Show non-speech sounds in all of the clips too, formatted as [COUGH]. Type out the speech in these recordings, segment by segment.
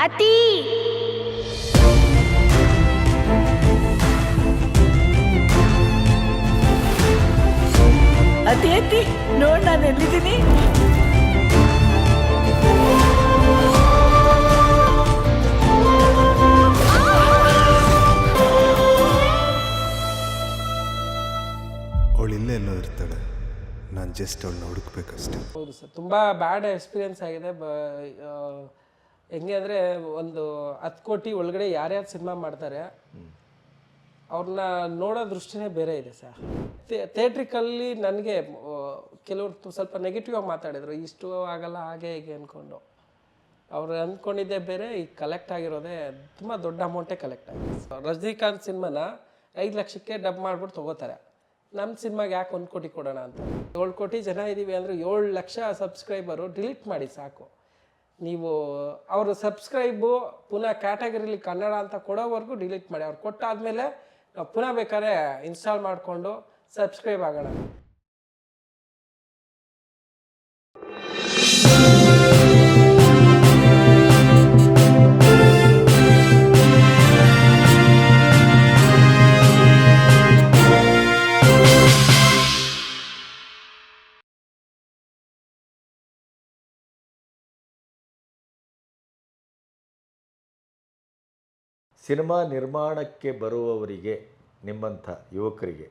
ಅತಿ. ಅತಿ ಅತಿ. ನೋಡ್ ನಾನು ಎಲ್ಲಿದ್ದೀನಿ? ಅವಳು ಇಲ್ಲೇ ಎಲ್ಲೋ ಇರ್ತಾಳೆ. ನಾನು ಜಸ್ಟ್ ಅವಳನ್ನ ಹುಡುಕ್ಬೇಕಷ್ಟೆ. ಹೌದು ಸರ್ ತುಂಬ ಬ್ಯಾಡ್ ಎಕ್ಸ್ಪೀರಿಯನ್ಸ್ ಆಗಿದೆ ಬ ಆ, ಹೆಂಗೆ ಅಂದರೆ ಒಂದು ಹತ್ತು ಕೋಟಿ ಒಳಗಡೆ ಯಾರ್ಯಾರು ಸಿನಿಮಾ ಮಾಡ್ತಾರೆ, ಅವ್ರನ್ನ ನೋಡೋ ದೃಷ್ಟಿನೇ ಬೇರೆ ಇದೆ ಸರ್. ಥಿಯೇಟ್ರಿಕಲ್ಲಿ ನನಗೆ ಕೆಲವರು ಸ್ವಲ್ಪ ನೆಗೆಟಿವ್ ಆಗಿ ಮಾತಾಡಿದ್ರು, ಇಷ್ಟು ಆಗಲ್ಲ, ಹಾಗೆ ಹೀಗೆ ಅಂದ್ಕೊಂಡು ಅವ್ರು ಅಂದ್ಕೊಂಡಿದ್ದೆ ಬೇರೆ ಈಗ ಕಲೆಕ್ಟ್ ಆಗಿರೋದೇ ತುಂಬ ದೊಡ್ಡ ಅಮೌಂಟೇ ಕಲೆಕ್ಟ್ ಆಗಿದೆ. ರಜನಿಕಾಂತ್ ಸಿನಿಮಾನ ಐದು ಲಕ್ಷಕ್ಕೆ ಡಬ್ ಮಾಡಿಬಿಟ್ಟು ತೊಗೋತಾರೆ. ನಮ್ಮ ಸಿನಿಮಾಗೆ ಯಾಕೆ ಒಂದು ಕೋಟಿ ಕೊಡೋಣ ಅಂತ. ಏಳು ಕೋಟಿ ಜನ ಇದ್ದೀವಿ ಅಂದರೆ ಏಳು ಲಕ್ಷ ಸಬ್ಸ್ಕ್ರೈಬರು ಡಿಲೀಟ್ ಮಾಡಿ ಸಾಕು. ನೀವು ಅವರು ಸಬ್ಸ್ಕ್ರೈಬು ಪುನಃ ಕ್ಯಾಟಗರಿಲಿ ಕನ್ನಡ ಅಂತ ಕೊಡೋವರೆಗೂ ಡಿಲೀಟ್ ಮಾಡಿ. ಅವ್ರು ಕೊಟ್ಟಾದಮೇಲೆ ನಾವು ಪುನಃ ಬೇಕಾದ್ರೆ ಇನ್ಸ್ಟಾಲ್ ಮಾಡಿಕೊಂಡು ಸಬ್ಸ್ಕ್ರೈಬ್ ಆಗೋಣ. ಸಿನಿಮಾ ನಿರ್ಮಾಣಕ್ಕೆ ಬರುವವರಿಗೆ ನಿಮ್ಮಂಥ ಯುವಕರಿಗೆ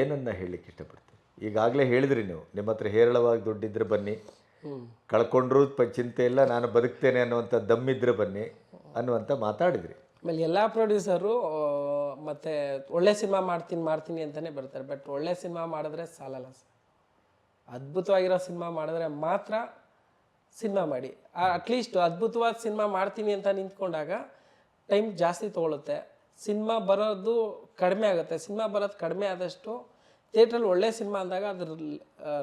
ಏನನ್ನ ಹೇಳಲಿಕ್ಕೆ ಇಷ್ಟಪಡ್ತೀರಿ? ಈಗಾಗಲೇ ಹೇಳಿದ್ರಿ ನೀವು ನಿಮ್ಮ ಹತ್ರ ಹೇರಳವಾಗಿ ದುಡ್ಡಿದ್ರೆ ಬನ್ನಿ ಕಳ್ಕೊಂಡ್ರೂ ಪ ಚಿಂತೆ ಇಲ್ಲ ನಾನು ಬದುಕ್ತೇನೆ ಅನ್ನುವಂಥ ದಮ್ಮಿದ್ರೆ ಬನ್ನಿ ಅನ್ನುವಂಥ ಮಾತಾಡಿದ್ರಿ. ಆಮೇಲೆ ಎಲ್ಲ ಪ್ರೊಡ್ಯೂಸರು ಮತ್ತು ಒಳ್ಳೆ ಸಿನಿಮಾ ಮಾಡ್ತೀನಿ ಮಾಡ್ತೀನಿ ಅಂತಲೇ ಬರ್ತಾರೆ ಬಟ್ ಒಳ್ಳೆ ಸಿನಿಮಾ ಮಾಡಿದ್ರೆ ಸಾಲಲ್ಲ ಸರ್. ಅದ್ಭುತವಾಗಿರೋ ಸಿನಿಮಾ ಮಾಡಿದ್ರೆ ಮಾತ್ರ ಸಿನಿಮಾ ಮಾಡಿ. ಅಟ್ಲೀಸ್ಟ್ ಅದ್ಭುತವಾದ ಸಿನಿಮಾ ಮಾಡ್ತೀನಿ ಅಂತ ನಿಂತ್ಕೊಂಡಾಗ ಟೈಮ್ ಜಾಸ್ತಿ ತೊಗೊಳುತ್ತೆ. ಸಿನಿಮಾ ಬರೋದು ಕಡಿಮೆ ಆಗುತ್ತೆ. ಸಿನಿಮಾ ಬರೋದು ಕಡಿಮೆ ಆದಷ್ಟು ಥಿಯೇಟ್ರಲ್ಲಿ ಒಳ್ಳೆ ಸಿನಿಮಾ ಅಂದಾಗ ಅದ್ರ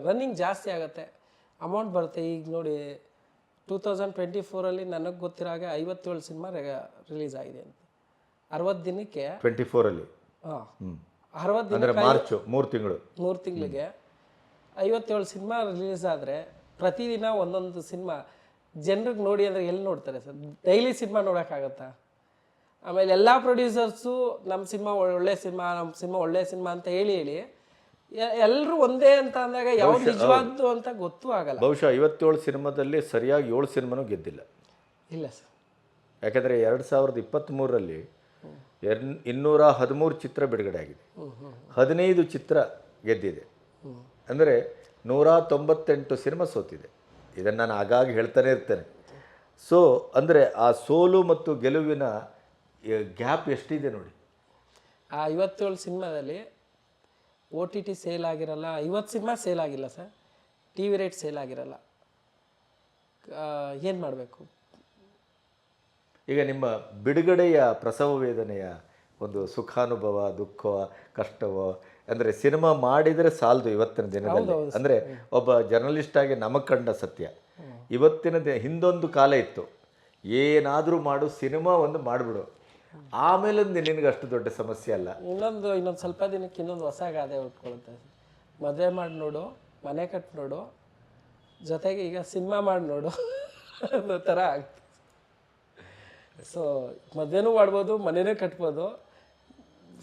ರನ್ನಿಂಗ್ ಜಾಸ್ತಿ ಆಗುತ್ತೆ. ಅಮೌಂಟ್ ಬರುತ್ತೆ. ಈಗ ನೋಡಿ ಟೂ ತೌಸಂಡ್ ಟ್ವೆಂಟಿ ಫೋರಲ್ಲಿ ನನಗೆ ಗೊತ್ತಿರೋ ಹಾಗೆ ಐವತ್ತೇಳು ಸಿನಿಮಾ ರಿಲೀಸ್ ಆಗಿದೆ ಅಂತ. ಅರವತ್ತು ದಿನಕ್ಕೆ ಟ್ವೆಂಟಿ ಫೋರಲ್ಲಿ ಹಾಂ. ಅರವತ್ತು ದಿನ ಮಾರ್ಚು ಮೂರು ತಿಂಗಳು. ಮೂರು ತಿಂಗಳಿಗೆ ಐವತ್ತೇಳು ಸಿನಿಮಾ ರಿಲೀಸ್ ಆದರೆ ಪ್ರತಿದಿನ ಒಂದೊಂದು ಸಿನಿಮಾ ಜನರಿಗೆ ನೋಡಿ ಅಂದರೆ ಎಲ್ಲಿ ನೋಡ್ತಾರೆ ಸರ್? Daily cinema ನೋಡೋಕ್ಕಾಗತ್ತಾ? ಆಮೇಲೆ ಎಲ್ಲ ಪ್ರೊಡ್ಯೂಸರ್ಸು ನಮ್ಮ ಸಿನಿಮಾ ಒಳ್ಳೆ ಸಿನಿಮಾ ನಮ್ಮ ಸಿನಿಮಾ ಒಳ್ಳೆ ಸಿನಿಮಾ ಅಂತ ಹೇಳಿ ಹೇಳಿ ಎಲ್ಲರೂ ಒಂದೇ ಅಂತ ಅಂದಾಗ ಯಾವ ನಿಜವಾದ್ದು ಅಂತ ಗೊತ್ತೂ ಆಗಲ್ಲ. ಬಹುಶಃ ಐವತ್ತೇಳು ಸಿನಿಮಾದಲ್ಲಿ ಸರಿಯಾಗಿ ಏಳು ಸಿನಿಮಾನು ಗೆದ್ದಿಲ್ಲ. ಇಲ್ಲ ಸರ್. ಯಾಕಂದರೆ ಎರಡು ಸಾವಿರದ ಇಪ್ಪತ್ತ್ಮೂರರಲ್ಲಿ ಎರ್ ಇನ್ನೂರ ಹದಿಮೂರು ಚಿತ್ರ ಬಿಡುಗಡೆ ಆಗಿದೆ. ಹದಿನೈದು ಚಿತ್ರ ಗೆದ್ದಿದೆ. ಅಂದರೆ ನೂರ ತೊಂಬತ್ತೆಂಟು ಸಿನಿಮಾ ಸೋತಿದೆ. ಇದನ್ನು ನಾನು ಆಗಾಗ ಹೇಳ್ತಾನೆ ಇರ್ತೇನೆ. ಸೊ ಅಂದರೆ ಆ ಸೋಲು ಮತ್ತು ಗೆಲುವಿನ ಗ್ಯಾಪ್ ಎಷ್ಟಿದೆ ನೋಡಿ. ಆ ಐವತ್ತೇಳು ಸಿನಿಮಾದಲ್ಲಿ ಓ ಟಿ ಟಿ ಸೇಲ್ ಆಗಿರಲ್ಲ ಐವತ್ತು ಸಿನಿಮಾ ಸೇಲ್ ಆಗಿಲ್ಲ sir. T V rate sale ಆಗಿರಲ್ಲ. ಏನು ಮಾಡಬೇಕು? ಈಗ ನಿಮ್ಮ ಬಿಡುಗಡೆಯ ಪ್ರಸವ ವೇದನೆಯ ಒಂದು ಸುಖಾನುಭವ ದುಃಖ ಕಷ್ಟವೋ ಅಂದರೆ ಸಿನಿಮಾ ಮಾಡಿದರೆ ಸಾಲದು ಇವತ್ತಿನ ದಿನದಲ್ಲಿ. ಅಂದರೆ ಒಬ್ಬ ಜರ್ನಲಿಸ್ಟ್ ಆಗಿ ನಮಗೆ ಕಂಡ ಸತ್ಯ. ಇವತ್ತಿನ ದಿನ ಹಿಂದೊಂದು ಕಾಲ ಇತ್ತು. ಏನಾದರೂ ಮಾಡು ಸಿನಿಮಾ ಒಂದು ಮಾಡಿಬಿಡು. ಆಮೇಲೆ ನಿನಗೆ ಅಷ್ಟು ದೊಡ್ಡ ಸಮಸ್ಯೆ ಅಲ್ಲ. ಇನ್ನೊಂದು ಇನ್ನೊಂದು ಸ್ವಲ್ಪ ದಿನಕ್ಕೆ ಇನ್ನೊಂದು ಹೊಸ ಗಾದೆ ಉಟ್ಕೊಳುತ್ತೆ. ಮದುವೆ ಮಾಡಿ ನೋಡು ಮನೆ ಕಟ್ಟಿ ನೋಡು ಜೊತೆಗೆ ಈಗ ಸಿನಿಮಾ ಮಾಡಿ ನೋಡು ಅನ್ನೋ ಥರ ಆಗ್ತದೆ. ಸೊ ಮದುವೆನೂ ಮಾಡ್ಬೋದು ಮನೆಯೂ ಕಟ್ಬೋದು.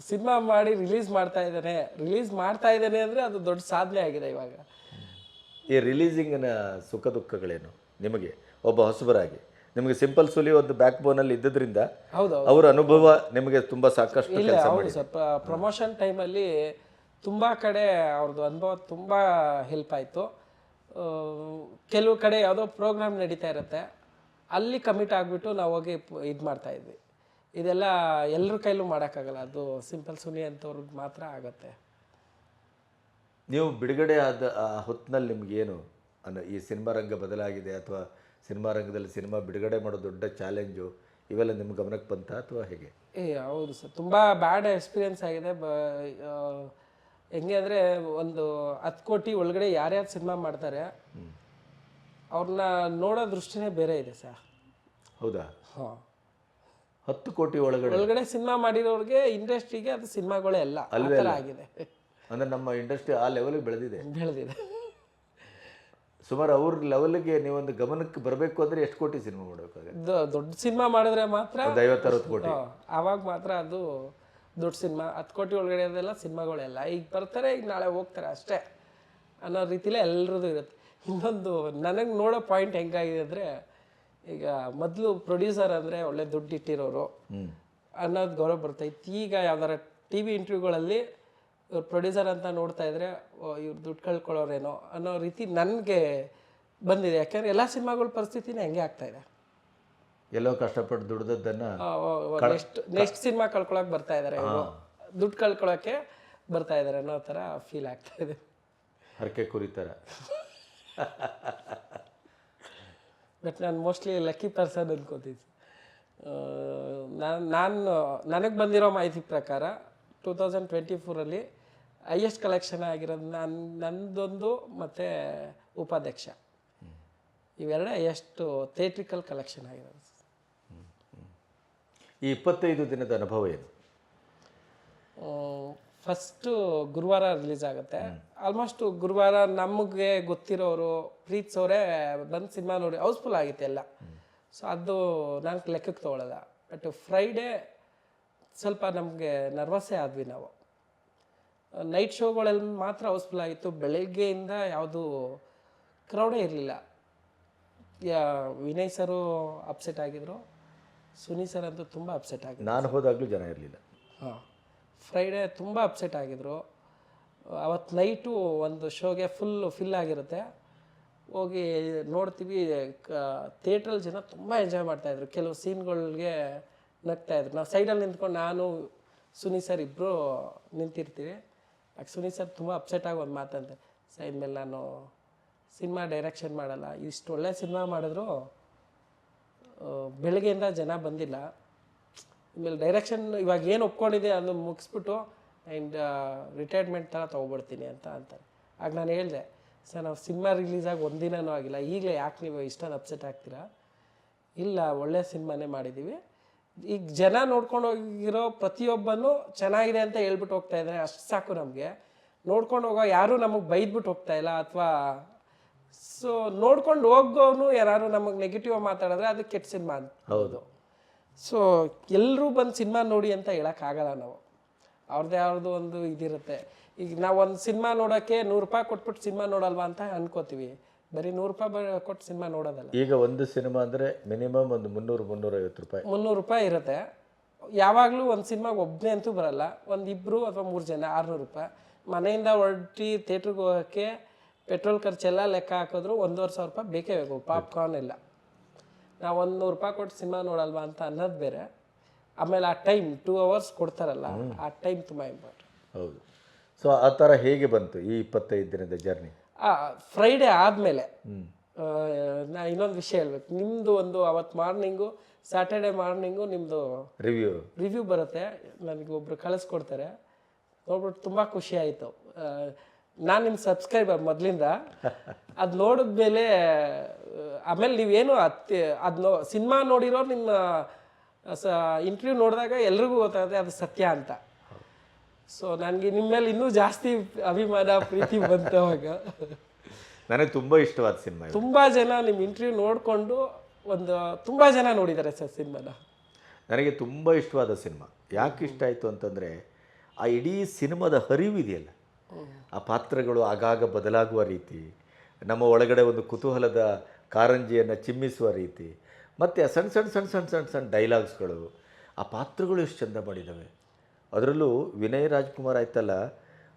ಸಿನಿಮಾ ಮಾಡಿ ರಿಲೀಸ್ ಮಾಡ್ತಾ ಇದ್ದಾನೆ. ರಿಲೀಸ್ ಮಾಡ್ತಾ ಇದ್ದಾನೆ ಅಂದರೆ ಅದು ದೊಡ್ಡ ಸಾಧನೆ ಆಗಿದೆ ಇವಾಗ. ಈ ರಿಲೀಸಿಂಗಿನ ಸುಖ ದುಃಖಗಳೇನು? ನಿಮಗೆ ಒಬ್ಬ ಹೊಸಬರಾಗಿ. ನಿಮಗೆ ಸಿಂಪಲ್ ಸುಲಿ ಒಂದು ಬ್ಯಾಕ್ ಬೋನಲ್ಲಿ ಇದ್ದದ್ರಿಂದ ಹೌದು ಅವರ ಅನುಭವ ನಿಮಗೆ ತುಂಬ ಸಾಕಷ್ಟು ಇಲ್ಲ ಕೆಲಸ ಮಾಡಿ. ಸರ್. ಪ್ರಮೋಷನ್ ಟೈಮಲ್ಲಿ ತುಂಬ ಕಡೆ ಅವ್ರದ್ದು ಅನುಭವ ತುಂಬ ಹೆಲ್ಪ್ ಆಯಿತು. ಕೆಲವು ಕಡೆ ಯಾವುದೋ ಪ್ರೋಗ್ರಾಮ್ ನಡೀತಾ ಇರುತ್ತೆ. ಅಲ್ಲಿ ಕಮಿಟ್ ಆಗಿಬಿಟ್ಟು ನಾವು ಹೋಗಿ ಇದು ಮಾಡ್ತಾ ಇದ್ವಿ. ಇದೆಲ್ಲ ಎಲ್ಲರ ಕೈಲೂ ಮಾಡೋಕ್ಕಾಗಲ್ಲ. ಅದು ಸಿಂಪಲ್ ಸುನಿ ಅಂತವ್ರಿಗೆ ಮಾತ್ರ ಆಗುತ್ತೆ. ನೀವು ಬಿಡುಗಡೆ ಆದ ಆ ಹೊತ್ತಿನಲ್ಲಿ ನಿಮಗೇನು? ಅನ್ನೋ ಈ ಸಿನಿಮಾ ರಂಗ ಬದಲಾಗಿದೆ ಅಥವಾ ಸಿನಿಮಾ ರಂಗದಲ್ಲಿ ಸಿನಿಮಾ ಬಿಡುಗಡೆ ಮಾಡೋ ದೊಡ್ಡ ಚಾಲೆಂಜು ಇವೆಲ್ಲ ನಿಮ್ಮ ಗಮನಕ್ಕೆ ಬಂತ ಅಥವಾ ಹೇಗೆ? ಏ ಹೌದು ಸರ್. ತುಂಬ ಬ್ಯಾಡ್ ಎಕ್ಸ್ಪೀರಿಯನ್ಸ್ ಆಗಿದೆ. ಬ ಹೆಂಗೆ ಅಂದರೆ ಒಂದು ಹತ್ತು ಕೋಟಿ ಒಳಗಡೆ ಯಾರ್ಯಾರು ಸಿನಿಮಾ ಮಾಡ್ತಾರೆ ಅವ್ರನ್ನ ನೋಡೋ ದೃಷ್ಟಿನೇ ಬೇರೆ ಇದೆ ಸರ್. ಹೌದಾ? ಹಾಂ. ಹತ್ತು ಕೋಟಿ ಒಳಗಡೆ? ಒಳಗಡೆ ಸಿನಿಮಾ ಮಾಡಿರೋರಿಗೆ ಇಂಡಸ್ಟ್ರಿಗೆ ಅದು ಸಿನಿಮಾಗಳೇ ಅಲ್ಲ. ಆ ಥರ ಆಗಿದೆ. ಅಂದರೆ ನಮ್ಮ ಇಂಡಸ್ಟ್ರಿ ಆ ಲೆವೆಲ್ಗೆ ಬೆಳೆದಿದೆ. ಬೆಳೆದಿದೆ. ಸುಮಾರು ಅವ್ರ ಲೆವೆಲ್ಗೆ ನೀವೊಂದು ಗಮನಕ್ಕೆ ಬರಬೇಕು ಅಂದ್ರೆ ಎಷ್ಟು ಕೋಟಿ ಸಿನಿಮಾ ಮಾಡಬೇಕಾಗುತ್ತೆ ದೊಡ್ಡ ಸಿನಿಮಾ ಮಾಡಿದ್ರೆ ಮಾತ್ರ ಒಂದು ಐವತ್ತರವತ್ತು ಕೋಟಿ. ಅವಾಗ ಆವಾಗ ಮಾತ್ರ ಅದು ದೊಡ್ಡ ಸಿನಿಮಾ. ಹತ್ತು ಕೋಟಿ ಒಳಗಡೆ ಅದೆಲ್ಲ ಸಿನಿಮಾಗಳೆಲ್ಲ. ಈಗ ಬರ್ತಾರೆ ಈಗ ನಾಳೆ ಹೋಗ್ತಾರೆ ಅಷ್ಟೇ ಅನ್ನೋ ರೀತಿಲೇ ಎಲ್ಲರದ್ದು ಇರುತ್ತೆ. ಇನ್ನೊಂದು ನನಗೆ ನೋಡೋ ಪಾಯಿಂಟ್ ಹೆಂಗಾಗಿದೆ ಅಂದರೆ ಈಗ ಮೊದಲು ಪ್ರೊಡ್ಯೂಸರ್ ಅಂದರೆ ಒಳ್ಳೆ ದುಡ್ಡು ಇಟ್ಟಿರೋರು ಅನ್ನೋದು ಗೌರವ ಬರ್ತೈತಿ. ಈಗ ಯಾವ್ದಾರ ಟಿ ವಿ ಇಂಟರ್ವ್ಯೂಗಳಲ್ಲಿ ಇವ್ರು ಪ್ರೊಡ್ಯೂಸರ್ ಅಂತ ನೋಡ್ತಾ ಇದ್ರೆ ಇವ್ರು ದುಡ್ಡು ಕಳ್ಕೊಳ್ಳೋರೇನೋ ಅನ್ನೋ ರೀತಿ ನನಗೆ ಬಂದಿದೆ. ಯಾಕಂದ್ರೆ ಎಲ್ಲ ಸಿನಿಮಾಗಳ ಪರಿಸ್ಥಿತಿನೇ ಹಂಗೆ ಆಗ್ತಾ ಇದೆ. ಎಲ್ಲೋ ಕಷ್ಟಪಟ್ಟು ದುಡ್ದದ್ದನ್ನು ನೆಕ್ಸ್ಟ್ ನೆಕ್ಸ್ಟ್ ಸಿನಿಮಾ ಕಳ್ಕೊಳಕ್ ಬರ್ತಾ ಇದಾರೆ ದುಡ್ಡು ಕಳ್ಕೊಳಕ್ಕೆ ಬರ್ತಾ ಇದಾರೆ ಅನ್ನೋ ಥರ ಫೀಲ್ ಆಗ್ತಾ ಇದೆ. ಹರಕೆ ಕುರಿತಾರ. ಬಟ್ ನಾನು ಮೋಸ್ಟ್ಲಿ ಲಕ್ಕಿ ಪರ್ಸನ್ ಅನ್ಕೋತೀನಿ. ನಾನು ನಾನು ನನಗೆ ಬಂದಿರೋ ಮಾಹಿತಿ ಪ್ರಕಾರ ಟೂ ತೌಸಂಡ್ ಟ್ವೆಂಟಿ ಫೋರಲ್ಲಿ ಹೈಯೆಸ್ಟ್ ಕಲೆಕ್ಷನ್ ಆಗಿರೋದು ನನ್ನ ನಂದೊಂದು ಮತ್ತು ಉಪಾಧ್ಯಕ್ಷ. ಇವೆರಡೇ ಎಷ್ಟು ಥಿಯೇಟ್ರಿಕಲ್ ಕಲೆಕ್ಷನ್ ಆಗಿರೋದು. ಈ ಇಪ್ಪತ್ತೈದು ದಿನದ ಅನುಭವ ಏನು? ಫಸ್ಟು ಗುರುವಾರ ರಿಲೀಸ್ ಆಗುತ್ತೆ. ಆಲ್ಮೋಸ್ಟ್ ಗುರುವಾರ ನಮಗೆ ಗೊತ್ತಿರೋರು ಪ್ರೀತಿಸೋರೇ ಬಂದು ಸಿನಿಮಾ ನೋಡಿ ಹೌಸ್ಫುಲ್ ಆಗಿತ್ತು ಎಲ್ಲ. ಸೊ ಅದು ನಾನು ಲೆಕ್ಕಕ್ಕೆ ತೊಗೊಳಲ್ಲ. ಬಟ್ ಫ್ರೈಡೇ ಸ್ವಲ್ಪ ನಮಗೆ ನರ್ವಸ್ಸೇ ಆದ್ವಿ ನಾವು. ನೈಟ್ ಶೋಗಳಲ್ಲಿ ಮಾತ್ರ ಹೌಸ್ಫುಲ್ ಆಗಿತ್ತು. ಬೆಳಗ್ಗೆಯಿಂದ ಯಾವುದು ಕ್ರೌಡೇ ಇರಲಿಲ್ಲ. ಯಾ ವಿನಯ್ ಸರು ಅಪ್ಸೆಟ್ ಆಗಿದ್ರು. ಸುನಿ ಸರ್ ಅಂತೂ ತುಂಬ ಅಪ್ಸೆಟ್ ಆಗಿದ್ರು. ನಾನು ಹೋದಾಗಲೂ ಜನ ಇರಲಿಲ್ಲ. ಹಾಂ ಫ್ರೈಡೇ ತುಂಬ ಅಪ್ಸೆಟ್ ಆಗಿದ್ರು. ಅವತ್ತು ನೈಟು ಒಂದು ಶೋಗೆ ಫುಲ್ ಫಿಲ್ ಆಗಿರುತ್ತೆ. ಹೋಗಿ ನೋಡ್ತೀವಿ ಥಿಯೇಟ್ರಲ್ಲಿ ಜನ ತುಂಬ ಎಂಜಾಯ್ ಮಾಡ್ತಾಯಿದ್ರು ಕೆಲವು ಸೀನ್ಗಳಿಗೆ ನಗ್ತಾಯಿದ್ರು ನಾವು ಸೈಡಲ್ಲಿ ನಿಂತ್ಕೊಂಡು ನಾನು ಸುನಿ ಸರ್ ಇಬ್ಬರು ನಿಂತಿರ್ತೀವಿ. ಸುನಿ ಸರ್ ತುಂಬ ಅಪ್ಸೆಟ್ ಆಗಿ ಒಂದು ಮಾತಂತೆ. ಸರ್ ಇನ್ಮೇಲೆ ನಾನು ಸಿನಿಮಾ ಡೈರೆಕ್ಷನ್ ಮಾಡಲ್ಲ. ಇಷ್ಟು ಒಳ್ಳೆ ಸಿನಿಮಾ ಮಾಡಿದ್ರು ಬೆಳಗ್ಗೆಯಿಂದ ಜನ ಬಂದಿಲ್ಲ. ಆಮೇಲೆ ಡೈರೆಕ್ಷನ್ ಇವಾಗ ಏನು ಒಪ್ಕೊಂಡಿದೆ ಅದನ್ನು ಮುಗಿಸ್ಬಿಟ್ಟು ಆ್ಯಂಡ್ ರಿಟೈರ್ಮೆಂಟ್ ಥರ ತೊಗೊಬಿಡ್ತೀನಿ ಅಂತ ಅಂತಾರೆ. ಆಗ ನಾನು ಹೇಳಿದೆ ಸರ್ ನಾವು ಸಿನಿಮಾ ರಿಲೀಸ್ ಆಗಿ ಒಂದಿನೂ ಆಗಿಲ್ಲ. ಈಗಲೇ ಯಾಕೆ ನೀವು ಇಷ್ಟೊಂದು ಅಪ್ಸೆಟ್ ಆಗ್ತೀರಾ? ಇಲ್ಲ, ಒಳ್ಳೆ ಸಿನಿಮಾನೇ ಮಾಡಿದ್ದೀವಿ ಈಗ ಜನ ನೋಡ್ಕೊಂಡು ಹೋಗಿರೋ ಪ್ರತಿಯೊಬ್ಬನು ಚೆನ್ನಾಗಿದೆ ಅಂತ ಹೇಳ್ಬಿಟ್ಟು ಹೋಗ್ತಾ ಇದ್ದಾರೆ ಅಷ್ಟು ಸಾಕು ನಮಗೆ. ನೋಡ್ಕೊಂಡು ಹೋಗೋ ಯಾರೂ ನಮಗೆ ಬೈದ್ಬಿಟ್ಟು ಹೋಗ್ತಾ ಇಲ್ಲ ಅಥವಾ ಸೊ ನೋಡ್ಕೊಂಡು ಹೋಗೋನು ಯಾರು ನಮಗೆ ನೆಗೆಟಿವ್ ಮಾತಾಡಿದ್ರೆ ಅದು ಕೆಟ್ಟ ಸಿನಿಮಾ ಅಂತ. ಹೌದು. ಸೊ ಎಲ್ಲರೂ ಬಂದು ಸಿನಿಮಾ ನೋಡಿ ಅಂತ ಹೇಳೋಕ್ಕಾಗಲ್ಲ ನಾವು. ಅವ್ರದ್ದೇ ಅವ್ರದ್ದು ಒಂದು ಇದಿರುತ್ತೆ. ಈಗ ನಾವು ಒಂದು ಸಿನಿಮಾ ನೋಡೋಕ್ಕೆ ನೂರು ರೂಪಾಯಿ ಕೊಟ್ಬಿಟ್ಟು ಸಿನಿಮಾ ನೋಡಲ್ವಾ ಅಂತ ಅನ್ಕೋತೀವಿ. ಬರೀ ನೂರು ರೂಪಾಯಿ ಬ- ಕೊಟ್ಟು ಸಿನಿಮಾ ನೋಡೋದಲ್ಲ. ಈಗ ಒಂದು ಸಿನಿಮಾ ಅಂದರೆ ಮಿನಿಮಮ್ ಒಂದು ಮುನ್ನೂರು ಮುನ್ನೂರೈವತ್ತು ರೂಪಾಯಿ. ಮುನ್ನೂರು ರೂಪಾಯಿ ಇರುತ್ತೆ. ಯಾವಾಗಲೂ ಒಂದು ಸಿನಿಮಾಗೆ ಒಬ್ಬನೇ ಅಂತೂ ಬರಲ್ಲ. ಒಂದು ಇಬ್ಬರು ಅಥವಾ ಮೂರು ಜನ ಆರುನೂರು ರೂಪಾಯಿ. ಮನೆಯಿಂದ ಹೊರಟಿ ಥಿಯೇಟ್ರಿಗೆ ಹೋಗೋಕ್ಕೆ ಪೆಟ್ರೋಲ್ ಖರ್ಚೆಲ್ಲ ಲೆಕ್ಕ ಹಾಕಿದ್ರು ಒಂದೂವರೆ ಸಾವಿರ ರೂಪಾಯಿ ಬೇಕೇ ಬೇಕು. ಪಾಪ್ಕಾರ್ನ್ ಎಲ್ಲ ನಾವು ಒಂದು ನೂರು ರೂಪಾಯಿ ಕೊಟ್ಟು ಸಿನಿಮಾ ನೋಡಲ್ವಾ ಅಂತ ಅನ್ನೋದು ಬೇರೆ. ಆಮೇಲೆ ಆ ಟೈಮ್ ಟೂ ಅವರ್ಸ್ ಕೊಡ್ತಾರಲ್ಲ ಆ ಟೈಮ್ ತುಂಬ ಇಂಪಾರ್ಟೆಂಟ್ ಹೌದು. ಸೊ ಆ ಥರ ಹೇಗೆ ಬಂತು ಈ ಇಪ್ಪತ್ತೈದು ದಿನದ ಜರ್ನಿ ಫ್ರೈಡೇ ಆದಮೇಲೆ ನಾ ಇನ್ನೊಂದು ವಿಷಯ ಹೇಳ್ಬೇಕು. ನಿಮ್ಮದು ಒಂದು ಅವತ್ತು ಮಾರ್ನಿಂಗು ಸ್ಯಾಟರ್ಡೆ ಮಾರ್ನಿಂಗು ನಿಮ್ಮದು ರಿವ್ಯೂ ರಿವ್ಯೂ ಬರುತ್ತೆ. ನನಗೆ ಒಬ್ರು ಕಳಿಸ್ಕೊಡ್ತಾರೆ. ನೋಡ್ಬಿಟ್ಟು ತುಂಬ ಖುಷಿ ಆಯಿತು. ನಾನು ನಿಮ್ಮ ಸಬ್ಸ್ಕ್ರೈಬರ್ ಮೊದಲಿಂದ. [LAUGHS] ಅದು ನೋಡಿದ್ಮೇಲೆ ಆಮೇಲೆ ನೀವೇನು ಅತ್ತಿ ಅದು ನೋ ಸಿನಿಮಾ ನೋಡಿರೋ ನಿಮ್ಮ ಸ ಇಂಟರ್ವ್ಯೂ ನೋಡಿದಾಗ ಎಲ್ರಿಗೂ ಗೊತ್ತಾಗುತ್ತೆ ಅದು ಸತ್ಯ ಅಂತ. ಸೊ ನನಗೆ ನಿಮ್ಮ ಮೇಲೆ ಇನ್ನೂ ಜಾಸ್ತಿ ಅಭಿಮಾನ ಪ್ರೀತಿ ಬಂತು ಅವಾಗ. ನನಗೆ ತುಂಬ ಇಷ್ಟವಾದ ಸಿನಿಮಾ ಇದು. ತುಂಬ ಜನ ನಿಮ್ಮ ಇಂಟರ್ವ್ಯೂ ನೋಡಿಕೊಂಡು ಒಂದು ತುಂಬ ಜನ ನೋಡಿದ್ದಾರೆ ಸರ್ ಸಿನಿಮಾನ. ನನಗೆ ತುಂಬ ಇಷ್ಟವಾದ ಸಿನಿಮಾ. ಯಾಕೆ ಇಷ್ಟ ಆಯಿತು ಅಂತಂದರೆ ಆ ಇಡೀ ಸಿನಿಮಾದ ಹರಿವಿದೆಯಲ್ಲ. ಆ ಪಾತ್ರಗಳು ಆಗಾಗ ಬದಲಾಗುವ ರೀತಿ ನಮ್ಮ ಒಳಗಡೆ ಒಂದು ಕುತೂಹಲದ ಕಾರಂಜಿಯನ್ನು ಚಿಮ್ಮಿಸುವ ರೀತಿ ಮತ್ತು ಆ ಸಣ್ಣ ಸಣ್ಣ ಸಣ್ಣ ಸಣ್ಣ ಸಣ್ಣ ಸಣ್ಣ ಡೈಲಾಗ್ಸ್ಗಳು ಆ ಪಾತ್ರಗಳು ಎಷ್ಟು ಚಂದ ಮಾಡಿದ್ದಾವೆ ಅದರಲ್ಲೂ ವಿನಯ್ ರಾಜ್ಕುಮಾರ್ ಆಯ್ತಲ್ಲ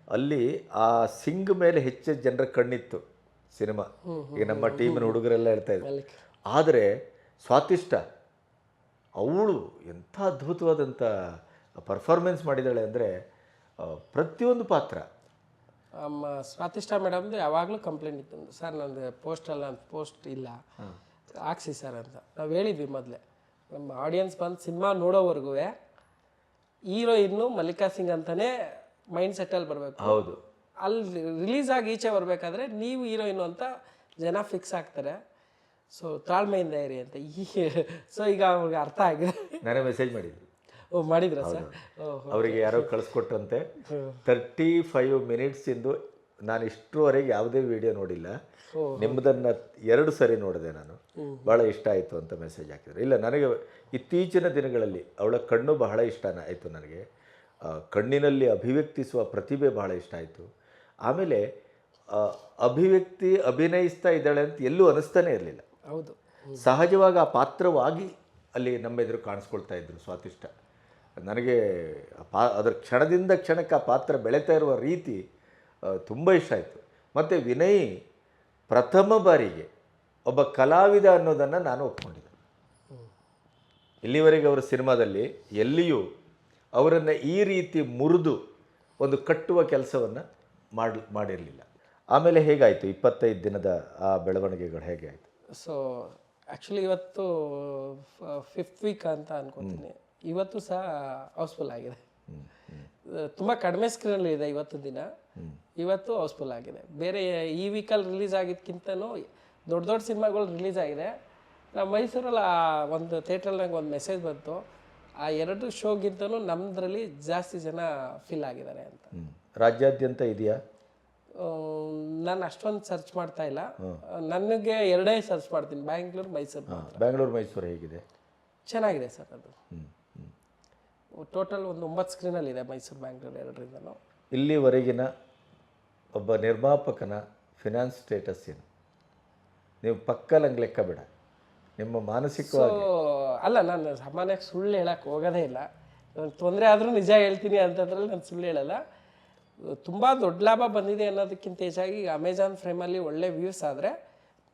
ಅಲ್ಲಿ ಆ ಸಿಂಗ್ ಮೇಲೆ ಹೆಚ್ಚು ಜನರ ಕಣ್ಣಿತ್ತು ಸಿನಿಮಾ. ಈಗ ನಮ್ಮ ಟೀಮಿನ ಹುಡುಗರೆಲ್ಲ ಹೇಳ್ತಾ ಇದ್ರು. ಆದರೆ ಸ್ವಾತಿಷ್ಠ ಅವಳು ಎಂಥ ಅದ್ಭುತವಾದಂಥ ಪರ್ಫಾರ್ಮೆನ್ಸ್ ಮಾಡಿದ್ದಾಳೆ ಅಂದರೆ ಪ್ರತಿಯೊಂದು ಪಾತ್ರ. ನಮ್ಮ ಸ್ವಾತಿಷ್ಠ ಮೇಡಮ್ದು ಯಾವಾಗಲೂ ಕಂಪ್ಲೇಂಟ್ ಇತ್ತು ಸರ್ ನಂದು ಪೋಸ್ಟಲ್ಲ ಅಂತ ಪೋಸ್ಟ್ ಇಲ್ಲ. ಹಾಕ್ಸಿ ಸರ್ ಅಂತ. ನಾವು ಹೇಳಿದ್ವಿ ಮೊದಲೇ ನಮ್ಮ ಆಡಿಯನ್ಸ್ ಬಂದು ಸಿನಿಮಾ ನೋಡೋವರೆಗೂ ಹೀರೋಯಿನ್ನು ಮಲ್ಲಿಕಾ ಸಿಂಗ್ ಅಂತಾನೆ ಮೈಂಡ್ ಸೆಟ್ಟಲ್ಲಿ ಬರಬೇಕು. ಹೌದು. ಅಲ್ಲಿ ರಿಲೀಸ್ ಆಗಿ ಈಚೆ ಬರಬೇಕಾದ್ರೆ ನೀವು ಹೀರೋಯಿನ್ ಅಂತ ಜನ ಫಿಕ್ಸ್ ಆಗ್ತಾರೆ. ಸೊ ತಾಳ್ಮೆಯಿಂದ ಇರಿ ಅಂತ ಈ [LAUGHS] ಸೊ ಈಗ ಅವ್ರಿಗೆ ಅರ್ಥ ಆಗಿದೆ. ನಾನೇ ಮೆಸೇಜ್ ಮಾಡಿದ್ರು ಓ ಮಾಡಿದ್ರ ಸರ್? ಅವರಿಗೆ ಯಾರೋ ಕಳಿಸ್ಕೊಟ್ರಂತೆ. ತರ್ಟಿ ಫೈವ್ ಮಿನಿಟ್ಸಿಂದು ನಾನು ಇಷ್ಟರವರೆಗೆ ಯಾವುದೇ ವಿಡಿಯೋ ನೋಡಿಲ್ಲ. ನಿಮ್ಮದನ್ನು ಎರಡು ಸರಿ ನೋಡಿದೆ ನಾನು. ಭಾಳ ಇಷ್ಟ ಆಯಿತು ಅಂತ ಮೆಸೇಜ್ ಹಾಕಿದ್ರು. ಇಲ್ಲ ನನಗೆ ಇತ್ತೀಚಿನ ದಿನಗಳಲ್ಲಿ ಅವಳ ಕಣ್ಣು ಬಹಳ ಇಷ್ಟ ಆಯಿತು ನನಗೆ. ಕಣ್ಣಿನಲ್ಲಿ ಅಭಿವ್ಯಕ್ತಿಸುವ ಪ್ರತಿಭೆ ಬಹಳ ಇಷ್ಟ ಆಯಿತು. ಆಮೇಲೆ ಅಭಿವ್ಯಕ್ತಿ ಅಭಿನಯಿಸ್ತಾ ಇದ್ದಾಳೆ ಅಂತ ಎಲ್ಲೂ ಅನಿಸ್ತಾನೆ ಇರಲಿಲ್ಲ. ಹೌದು. ಸಹಜವಾಗಿ ಆ ಪಾತ್ರವಾಗಿ ಅಲ್ಲಿ ನಮ್ಮ ಎದುರು ಕಾಣಿಸ್ಕೊಳ್ತಾ ಇದ್ರು ಸ್ವಾತಿಷ್ಟ ನನಗೆ ಪಾ ಅದರ ಕ್ಷಣದಿಂದ ಕ್ಷಣಕ್ಕೆ ಆ ಪಾತ್ರ ಬೆಳೀತಾ ಇರುವ ರೀತಿ ತುಂಬ ಇಷ್ಟ ಆಯಿತು. ಮತ್ತು ವಿನಯ್ ಪ್ರಥಮ ಬಾರಿಗೆ ಒಬ್ಬ ಕಲಾವಿದ ಅನ್ನೋದನ್ನು ನಾನು ಒಪ್ಕೊಂಡಿದ್ದೆ. ಇಲ್ಲಿವರೆಗೆ ಅವರ ಸಿನಿಮಾದಲ್ಲಿ ಎಲ್ಲಿಯೂ ಅವರನ್ನು ಈ ರೀತಿ ಮುರಿದು ಒಂದು ಕಟ್ಟುವ ಕೆಲಸವನ್ನು ಮಾಡಿ ಮಾಡಿರಲಿಲ್ಲ. ಆಮೇಲೆ ಹೇಗಾಯಿತು? ಇಪ್ಪತ್ತೈದು ದಿನದ ಆ ಬೆಳವಣಿಗೆಗಳು ಹೇಗೆ ಆಯಿತು? ಸೊ ಆ್ಯಕ್ಚುಲಿ ಇವತ್ತು ಫಿಫ್ತ್ ವೀಕ್ ಅಂತ ಅನ್ಕೊತೀನಿ. ಇವತ್ತು ಸಹ ಹೌಸ್ಫುಲ್ ಆಗಿದೆ. ತುಂಬ ಕಡಿಮೆ ಸ್ಕ್ರೀನಲ್ಲಿ ಇದೆ ಇವತ್ತು ದಿನ. ಇವತ್ತು ಹೌಸ್ಫುಲ್ ಆಗಿದೆ. ಬೇರೆ ಈ ವೀಕಲ್ಲಿ ರಿಲೀಸ್ ಆಗಿದ್ದಕ್ಕಿಂತಲೂ ದೊಡ್ಡ ದೊಡ್ಡ ಸಿನಿಮಾಗಳು ರಿಲೀಸ್ ಆಗಿದೆ. ಮೈಸೂರಲ್ಲಿ ಆ ಒಂದು ಥಿಯೇಟ್ರಲ್ಲಿ ನಂಗೆ ಒಂದು ಮೆಸೇಜ್ ಬಂತು. ಆ ಎರಡು ಶೋಗಿಂತಲೂ ನಮ್ಮದ್ರಲ್ಲಿ ಜಾಸ್ತಿ ಜನ ಫಿಲ್ ಆಗಿದ್ದಾರೆ ಅಂತ. ರಾಜ್ಯಾದ್ಯಂತ ಇದೆಯಾ? ನಾನು ಅಷ್ಟೊಂದು ಸರ್ಚ್ ಮಾಡ್ತಾ ಇಲ್ಲ. ನನಗೆ ಎರಡೇ ಸರ್ಚ್ ಮಾಡ್ತೀನಿ ಬ್ಯಾಂಗ್ಳೂರು ಮೈಸೂರು. ಬ್ಯಾಂಗ್ಳೂರು ಮೈಸೂರು ಹೇಗಿದೆ? ಚೆನ್ನಾಗಿದೆ ಸರ್ ಅದು. ಟೋಟಲ್ ಒಂದು ಒಂಬತ್ತು ಸ್ಕ್ರೀನಲ್ಲಿದೆ ಮೈಸೂರು ಬ್ಯಾಂಗ್ಳೂರು ಎರಡರಿಂದನೂ. ಇಲ್ಲಿವರೆಗಿನ ಒಬ್ಬ ನಿರ್ಮಾಪಕನ ಫಿನಾನ್ಸ್ ಸ್ಟೇಟಸ್ ಏನು? ನೀವು ಪಕ್ಕಲಂಗೆ ಲೆಕ್ಕ ಬೇಡ. ನಿಮ್ಮ ಮಾನಸಿಕ ಅಲ್ಲ ನಾನು ಸಾಮಾನ್ಯಕ್ಕೆ ಸುಳ್ಳು ಹೇಳಕ್ಕೆ ಹೋಗೋದೇ ಇಲ್ಲ. ನಾನು ತೊಂದರೆ ಆದರೂ ನಿಜ ಹೇಳ್ತೀನಿ ಅಂತಂದ್ರಲ್ಲಿ ನಾನು ಸುಳ್ಳು ಹೇಳಲ್ಲ. ತುಂಬ ದೊಡ್ಡ ಲಾಭ ಬಂದಿದೆ ಅನ್ನೋದಕ್ಕಿಂತ ಹೆಚ್ಚಾಗಿ ಅಮೆಜಾನ್ ಫ್ರೇಮಲ್ಲಿ ಒಳ್ಳೆ ವ್ಯೂಸ್ ಆದರೆ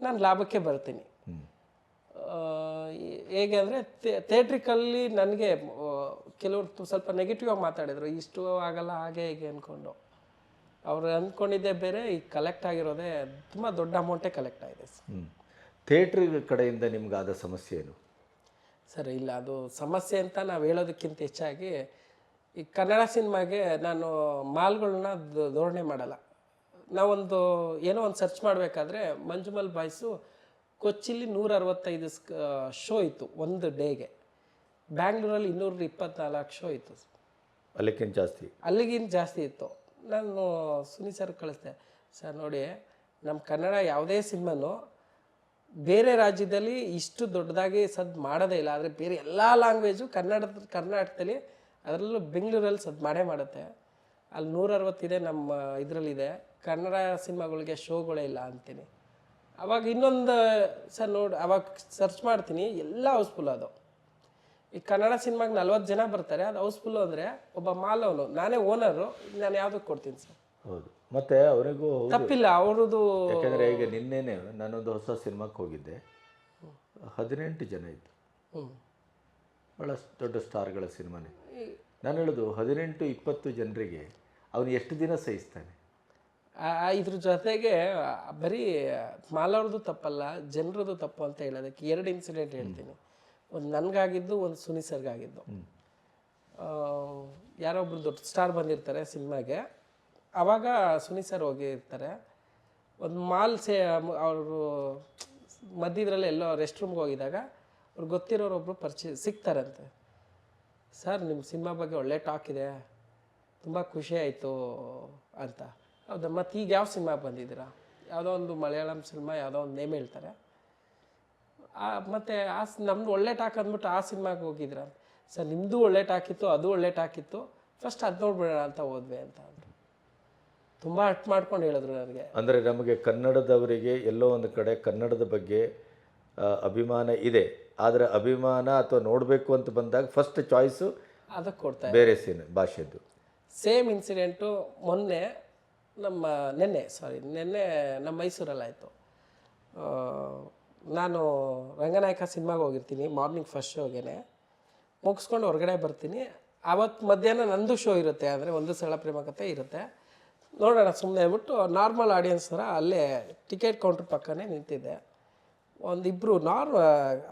ನಾನು ಲಾಭಕ್ಕೆ ಬರ್ತೀನಿ. ಹೇಗೆ ಅಂದರೆ ಥಿಯೇಟ್ರಿಕಲ್ಲಿ ನನಗೆ ಕೆಲವರು ಸ್ವಲ್ಪ ನೆಗೆಟಿವ್ ಆಗಿ ಮಾತಾಡಿದರು. ಇಷ್ಟು ಆಗಲ್ಲ ಹಾಗೆ ಹೀಗೆ ಅಂದ್ಕೊಂಡು ಅವ್ರು ಅಂದ್ಕೊಂಡಿದ್ದೆ ಬೇರೆ ಈಗ ಕಲೆಕ್ಟ್ ಆಗಿರೋದೇ ತುಂಬ ದೊಡ್ಡ ಅಮೌಂಟೇ ಕಲೆಕ್ಟ್ ಆಗಿದೆ. ಥಿಯೇಟ್ರ್ ಕಡೆಯಿಂದ ನಿಮಗಾದ ಸಮಸ್ಯೆ ಏನು ಸರ್ ಇಲ್ಲ ಅದು ಸಮಸ್ಯೆ ಅಂತ ನಾವು ಹೇಳೋದಕ್ಕಿಂತ ಹೆಚ್ಚಾಗಿ ಈ ಕನ್ನಡ ಸಿನಿಮಾಗೆ ನಾನು ಮಾಲ್ಗಳನ್ನ ಧೋರಣೆ ಮಾಡಲ್ಲ. ನಾವೊಂದು ಏನೋ ಒಂದು ಸರ್ಚ್ ಮಾಡಬೇಕಾದ್ರೆ ಮಂಜುಮಲ್ ಬಾಯ್ಸು ಕೊಚ್ಚಿಲಿ ನೂರ ಅರವತ್ತೈದು ಶೋ ಇತ್ತು ಒಂದು ಡೇಗೆ. ಬ್ಯಾಂಗ್ಳೂರಲ್ಲಿ ಇನ್ನೂರ ಇಪ್ಪತ್ನಾಲ್ಕು ಶೋ ಇತ್ತು. ಅಲ್ಲಿಗಿಂತ ಜಾಸ್ತಿ? ಅಲ್ಲಿಗಿಂತ ಜಾಸ್ತಿ ಇತ್ತು. ನಾನು ಸುನಿ ಸರ್ ಕಳಿಸ್ದೆ ಸರ್ ನೋಡಿ ನಮ್ಮ ಕನ್ನಡ ಯಾವುದೇ ಸಿನಿಮಾನು ಬೇರೆ ರಾಜ್ಯದಲ್ಲಿ ಇಷ್ಟು ದೊಡ್ಡದಾಗಿ ಸದ್ ಮಾಡೋದೇ ಇಲ್ಲ, ಆದರೆ ಬೇರೆ ಎಲ್ಲ ಲ್ಯಾಂಗ್ವೇಜು ಕನ್ನಡದ, ಕರ್ನಾಟಕದಲ್ಲಿ ಅದರಲ್ಲೂ ಬೆಂಗಳೂರಲ್ಲಿ ಸದ್ ಮಾಡೇ ಮಾಡುತ್ತೆ. ಅಲ್ಲಿ ನೂರ ಅರವತ್ತಿದೆ ನಮ್ಮ ಇದರಲ್ಲಿದೆ. ಕನ್ನಡ ಸಿನಿಮಾಗಳಿಗೆ ಶೋಗಳೇ ಇಲ್ಲ ಅಂತೀನಿ. ಅವಾಗ ಇನ್ನೊಂದು ಸರ್ ನೋಡಿ, ಅವಾಗ ಸರ್ಚ್ ಮಾಡ್ತೀನಿ, ಎಲ್ಲ ಹೌಸ್ಫುಲ್ ಅದು. ಈ ಕನ್ನಡ ಸಿನಿಮಾಗೆ ನಲ್ವತ್ತು ಜನ ಬರ್ತಾರೆ, ಅದು ಹೌಸ್ಫುಲ್ಲು ಅಂದರೆ ಒಬ್ಬ ಮಾಲವನು ನಾನೇ ಓನರು ನಾನು ಯಾವುದಕ್ಕೆ ಕೊಡ್ತೀನಿ ಸರ್? ಹೌದು. ಮತ್ತು ಅವರಿಗೂ ತಪ್ಪಿಲ್ಲ ಅವರದು ಯಾಕಂದ್ರೆ ಈಗ ನಿನ್ನೆನೆ ನಾನೊಂದು ಹೊಸ ಸಿನಿಮಾಕ್ಕೆ ಹೋಗಿದ್ದೆ. ಹದಿನೆಂಟು ಜನ ಇತ್ತು ಹ್ಞೂ ಭಾಳ ದೊಡ್ಡ ಸ್ಟಾರ್ಗಳ ಸಿನಿಮಾನೇ. ನಾನು ಹೇಳೋದು ಹದಿನೆಂಟು ಇಪ್ಪತ್ತು ಜನರಿಗೆ ಅವನು ಎಷ್ಟು ದಿನ ಸಹಿಸ್ತಾನೆ? ಇದ್ರ ಜೊತೆಗೆ ಬರೀ ಮಾಲವ್ರದ್ದು ತಪ್ಪಲ್ಲ ಜನರದ್ದು ತಪ್ಪು ಅಂತ ಹೇಳೋದಕ್ಕೆ ಎರಡು ಇನ್ಸಿಡೆಂಟ್ ಹೇಳ್ತೀನಿ. ಒಂದು ನನಗಾಗಿದ್ದು ಒಂದು ಸುನಿ ಸರ್ಗಾಗಿದ್ದು ಆ, ಯಾರೋ ಒಬ್ರು ದೊಡ್ಡ ಸ್ಟಾರ್ ಬಂದಿರ್ತಾರೆ ಸಿನಿಮಾಗೆ. ಆವಾಗ ಸುನಿ ಸರ್ ಹೋಗಿರ್ತಾರೆ ಒಂದು ಮಾಲ್ ಸೇ ಅವರು ಮಧ್ಯದ್ರಲ್ಲಿ ಎಲ್ಲೋ ರೆಸ್ಟ್ ರೂಮ್ಗೆ ಹೋಗಿದಾಗ ಅವ್ರು ಗೊತ್ತಿರೋರೊಬ್ಬರು ಪರಿಚಯ, ಸಿಗ್ತಾರಂತೆ. ಸರ್ ನಿಮ್ಮ ಸಿನಿಮಾ ಬಗ್ಗೆ ಒಳ್ಳೆ ಟಾಕ್ ಇದೆ. ತುಂಬ ಖುಷಿ ಆಯಿತು ಅಂತ. ಹೌದಾ? ಮತ್ತು ಈಗ ಯಾವ ಸಿನಿಮಾ ಬಂದಿದ್ದೀರಾ? ಯಾವುದೋ ಒಂದು ಮಲಯಾಳಂ ಸಿನಿಮಾ, ಯಾವುದೋ ಒಂದು ನೇಮ್ ಹೇಳ್ತಾರೆ. ಮತ್ತು ಆ ನಮ್ದು ಒಳ್ಳೆ ಟಾಕ್ ಅಂದ್ಬಿಟ್ಟು ಆ ಸಿನಿಮಾಗೆ ಹೋಗಿದ್ರ ಸರ್ ನಿಮ್ಮದು ಒಳ್ಳೆ ಟಾಕಿತ್ತು ಅದು ಒಳ್ಳೆ ಟಾಕಿತ್ತು ಫಸ್ಟ್ ಅದು ನೋಡ್ಬಿಡೋಣ ಅಂತ ಹೋದ್ವಿ ಅಂತ ತುಂಬ ಅರ್ಥ ಮಾಡ್ಕೊಂಡು ಹೇಳಿದ್ರು ನನಗೆ. ಅಂದರೆ ನಮಗೆ ಕನ್ನಡದವರಿಗೆ ಎಲ್ಲೋ ಒಂದು ಕಡೆ ಕನ್ನಡದ ಬಗ್ಗೆ ಅಭಿಮಾನ ಇದೆ. ಆದರೆ ಅಭಿಮಾನ ಅಥವಾ ನೋಡಬೇಕು ಅಂತ ಬಂದಾಗ ಫಸ್ಟ್ ಚಾಯ್ಸು ಅದಕ್ಕೆ ಕೊಡ್ತಾರೆ ಬೇರೆ ಸೀನ್ ಭಾಷೆದ್ದು. ಸೇಮ್ ಇನ್ಸಿಡೆಂಟು ಮೊನ್ನೆ ನಮ್ಮ ನೆನ್ನೆ ಸಾರಿ ನಿನ್ನೆ ನಮ್ಮ ಮೈಸೂರಲ್ಲಾಯಿತು ನಾನು ರಂಗನಾಯಕ ಸಿನಿಮಾಗೆ ಹೋಗಿರ್ತೀನಿ ಮಾರ್ನಿಂಗ್ ಫಸ್ಟ್ ಶೋಗೆ ಮುಗಿಸ್ಕೊಂಡು ಹೊರಗಡೆ ಬರ್ತೀನಿ. ಆವತ್ತು ಮಧ್ಯಾಹ್ನ ನಂದು ಶೋ ಇರುತ್ತೆ ಅಂದರೆ ಒಂದು ಸ್ಥಳ ಪ್ರೇಮ ಕಥೆ ಇರುತ್ತೆ. ನೋಡೋಣ ಸುಮ್ಮನೆ ಅಂದ್ಬಿಟ್ಟು ನಾರ್ಮಲ್ ಆಡಿಯನ್ಸ್ ಥರ ಅಲ್ಲೇ ಟಿಕೆಟ್ ಕೌಂಟ್ರ್ ಪಕ್ಕನೇ ನಿಂತಿದ್ದೆ ಒಂದಿಬ್ಬರು ನಾರ್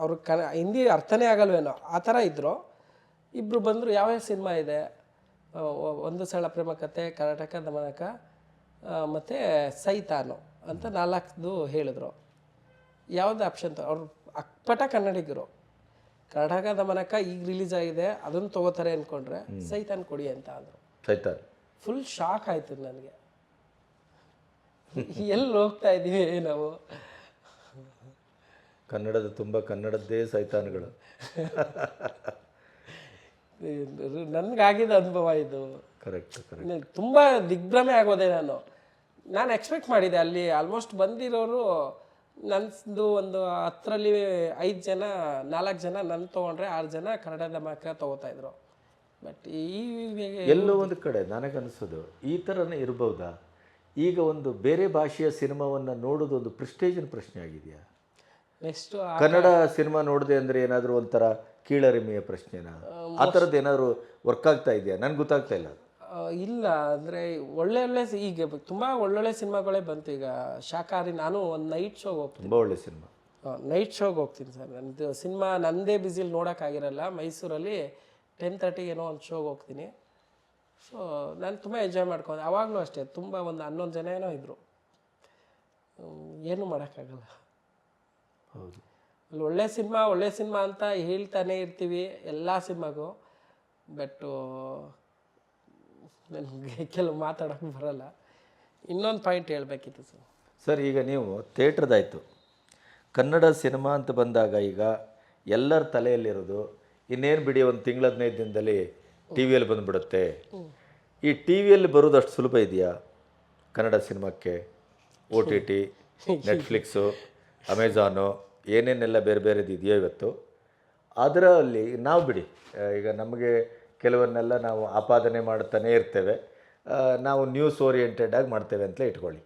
ಅವ್ರಿಗೆ ಕನ ಹಿಂದಿ ಅರ್ಥನೇ ಆಗಲ್ವೇನೋ ಆ ಥರ ಇದ್ದರು ಇಬ್ಬರು ಬಂದರು ಯಾವ್ಯಾವ ಸಿನಿಮಾ ಇದೆ? ಒಂದು ಸಳ ಪ್ರೇಮ ಕತೆ ಕರ್ನಾಟಕ ದಮನಕ ಮತ್ತು ಸೈತಾನು ಅಂತ ನಾಲ್ಕದು ಹೇಳಿದ್ರು. ಯಾವುದು ಆಪ್ಷನ್ ಅವರು ಅಕ್ಪಟ ಕನ್ನಡಿಗರು. ಕರ್ನಾಟಕ ದಮನಕ ಈಗ ರಿಲೀಸ್ ಆಗಿದೆ ಅದನ್ನು ತಗೋತಾರೆ ಅಂದ್ಕೊಂಡ್ರೆ ಸೈತಾನ್ ಕೊಡಿ ಅಂತ ಅಂದರು. ಸೈತಾನ್. ಫುಲ್ ಶಾಕ್ ಆಯಿತು ನನಗೆ. ಎಲ್ಲಿ ಹೋಗ್ತಾ ಇದ್ದೀವಿ ನಾವು? ಕನ್ನಡದ ತುಂಬ ಕನ್ನಡದ್ದೇ ಸೈತಾನ್ಗಳು. ನನಗಾಗಿದ್ದ ಅನುಭವ ಇದು. ಕರೆಕ್ಟ್ ಕರೆಕ್ಟ್ ತುಂಬ ದಿಗ್ಭ್ರಮೆ ಆಗೋದೆ ನಾನು. ನಾನು ಎಕ್ಸ್ಪೆಕ್ಟ್ ಮಾಡಿದೆ ಅಲ್ಲಿ ಆಲ್ಮೋಸ್ಟ್ ಬಂದಿರೋರು ನನ್ನದು ಒಂದು ಹತ್ತರಲ್ಲಿ ಐದು ಜನ ನಾಲ್ಕು ಜನ ನನ್ನ ತೊಗೊಂಡ್ರೆ ಆರು ಜನ ಕನ್ನಡದ ಮಾತ್ರ ತೊಗೋತಾ ಇದ್ರು. ಬಟ್ ಈ ಎಲ್ಲೋ ಒಂದು ಕಡೆ ನನಗನ್ನಿಸೋದು ಈ ಥರನೇ ಇರ್ಬೋದಾ? ಈಗ ಒಂದು ಬೇರೆ ಭಾಷೆಯ ಸಿನಿಮಾವನ್ನು ನೋಡೋದು ಒಂದು ಪ್ರಿಸ್ಟೇಜಿನ ಪ್ರಶ್ನೆ ಆಗಿದೆಯಾ? ನೆಕ್ಸ್ಟು ಕನ್ನಡ ಸಿನಿಮಾ ನೋಡಿದೆ ಅಂದರೆ ಏನಾದರೂ ಒಂಥರ ಕೀಳರಿಮೆಯ ಪ್ರಶ್ನೆನಾ? ಆ ಥರದ್ದು ಏನಾದರೂ ವರ್ಕ್ ಆಗ್ತಾ ಇದೆಯಾ? ನನಗೆ ಗೊತ್ತಾಗ್ತಾ ಇಲ್ಲ ಇಲ್ಲ ಅಂದರೆ ಒಳ್ಳೆ ಒಳ್ಳೆ ಈಗ ತುಂಬ ಒಳ್ಳೊಳ್ಳೆ ಸಿನಿಮಾಗಳೇ ಬಂತು. ಈಗ ಶಾಖಾರಿ ನಾನು ಒಂದು ನೈಟ್ ಶೋಗೆ ಹೋಗ್ತೀನಿ. ತುಂಬ ಒಳ್ಳೆ ಸಿನಿಮಾ. ನೈಟ್ ಶೋಗೆ ಹೋಗ್ತೀನಿ ಸರ್. ನಂದು ಸಿನಿಮಾ ನಂದೇ ಬ್ಯುಸಿಲಿ ನೋಡೋಕ್ಕಾಗಿರಲ್ಲ ಮೈಸೂರಲ್ಲಿ. ಟೆನ್ ತರ್ಟಿಗೆ ಏನೋ ಒಂದು ಶೋಗೆ ಹೋಗ್ತೀನಿ. ಸೊ ನಾನು ತುಂಬ ಎಂಜಾಯ್ ಮಾಡ್ಕೊಂಡೆ. ಆವಾಗಲೂ ಅಷ್ಟೇ ತುಂಬ ಒಂದು ಹನ್ನೊಂದು ಜನ ಏನೋ ಇದ್ದರು ಏನೂ ಮಾಡೋಕ್ಕಾಗಲ್ಲ. ಹೌದು. ಅಲ್ಲಿ ಒಳ್ಳೆ ಸಿನಿಮಾ ಒಳ್ಳೆ ಸಿನಿಮಾ ಅಂತ ಹೇಳ್ತಾನೆ ಇರ್ತೀವಿ ಎಲ್ಲ ಸಿನಿಮಾಗೂ ಬಟ್ಟು ನನಗೆ ಕೆಲವು ಮಾತಾಡೋಕ್ಕೆ ಬರಲ್ಲ. ಇನ್ನೊಂದು ಪಾಯಿಂಟ್ ಹೇಳಬೇಕಿತ್ತು ಸರ್ ಸರ್ ಈಗ ನೀವು ಥಿಯೇಟ್ರದಾಯಿತು ಕನ್ನಡ ಸಿನಿಮಾ ಅಂತ ಬಂದಾಗ ಈಗ ಎಲ್ಲರ ತಲೆಯಲ್ಲಿರೋದು ಇನ್ನೇನು ಬಿಡಿ ಒಂದು ತಿಂಗಳ ಹದಿನೈದು ದಿನದಲ್ಲಿ ಟಿ ವಿಯಲ್ಲಿ ಬಂದುಬಿಡುತ್ತೆ. ಈ ಟಿ ವಿಯಲ್ಲಿ ಬರೋದು ಅಷ್ಟು ಸುಲಭ ಇದೆಯಾ? ಕನ್ನಡ ಸಿನಿಮಾಕ್ಕೆ O T T Netflix Amazon ಏನೇನೆಲ್ಲ ಬೇರೆ ಬೇರೆದು ಇದೆಯೋ ಇವತ್ತು? ಅದರಲ್ಲಿ ನಾವು ಬಿಡಿ ಈಗ ನಮಗೆ ಕೆಲವನ್ನೆಲ್ಲ ನಾವು ಆಪಾದನೆ ಮಾಡ್ತಾನೇ ಇರ್ತೇವೆ. ನಾವು ನ್ಯೂಸ್ ಓರಿಯೆಂಟೆಡ್ ಆಗಿ ಮಾಡ್ತೇವೆ ಅಂತಲೇ ಇಟ್ಕೊಳ್ಳಿ.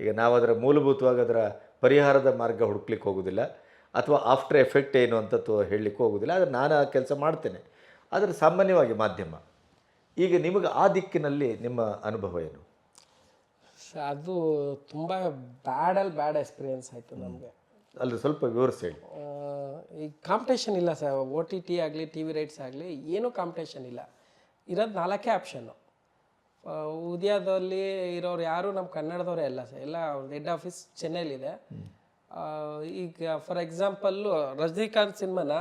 ಈಗ ನಾವು ಅದರ ಮೂಲಭೂತವಾಗಿ ಅದರ ಪರಿಹಾರದ ಮಾರ್ಗ ಹುಡುಕ್ಲಿಕ್ಕೆ ಹೋಗೋದಿಲ್ಲ. ಅಥವಾ ಆಫ್ಟರ್ ಎಫೆಕ್ಟ್ ಏನು ಅಂತ ತೋ- ಹೇಳಲಿಕ್ಕೆ ಹೋಗೋದಿಲ್ಲ ಆದರೆ ನಾನು ಆ ಕೆಲಸ ಮಾಡ್ತೇನೆ. ಆದರೆ ಸಾಮಾನ್ಯವಾಗಿ ಮಾಧ್ಯಮ. ಈಗ ನಿಮಗೆ ಆ ದಿಕ್ಕಿನಲ್ಲಿ ನಿಮ್ಮ ಅನುಭವ ಏನು? ಸ- ಅದು ತುಂಬ ಬ್ಯಾಡಲ್ಲಿ ಬ್ಯಾಡ್ ಎಕ್ಸ್ಪೀರಿಯನ್ಸ್ ಆಯಿತು ನಮಗೆ. ಅಲ್ಲಿ ಸ್ವಲ್ಪ ವಿವರಿಸಿ ಹೇಳಿ. ಈಗ ಕಾಂಪಿಟೇಷನ್ ಇಲ್ಲ ಸರ್ ಒ ಟಿ ಟಿ ಆಗಲಿ ಟಿ ವಿ ರೈಟ್ಸ್ ಆಗಲಿ ಏನೂ ಕಾಂಪಿಟೇಷನ್ ಇಲ್ಲ. ಇರೋದು ನಾಲ್ಕೇ ಆಪ್ಷನ್ನು ಉದ್ಯಾದಲ್ಲಿ ಇರೋರು ಯಾರು ನಮ್ಮ ಕನ್ನಡದವರೇ ಅಲ್ಲ ಸರ್ ಎಲ್ಲ ಹೆಡ್ ಆಫೀಸ್ ಚೆನ್ನೈಲಿದೆ. ಈಗ ಫಾರ್ ಎಕ್ಸಾಂಪಲ್ಲು ರಜನಿಕಾಂತ್ ಸಿನಿಮಾನ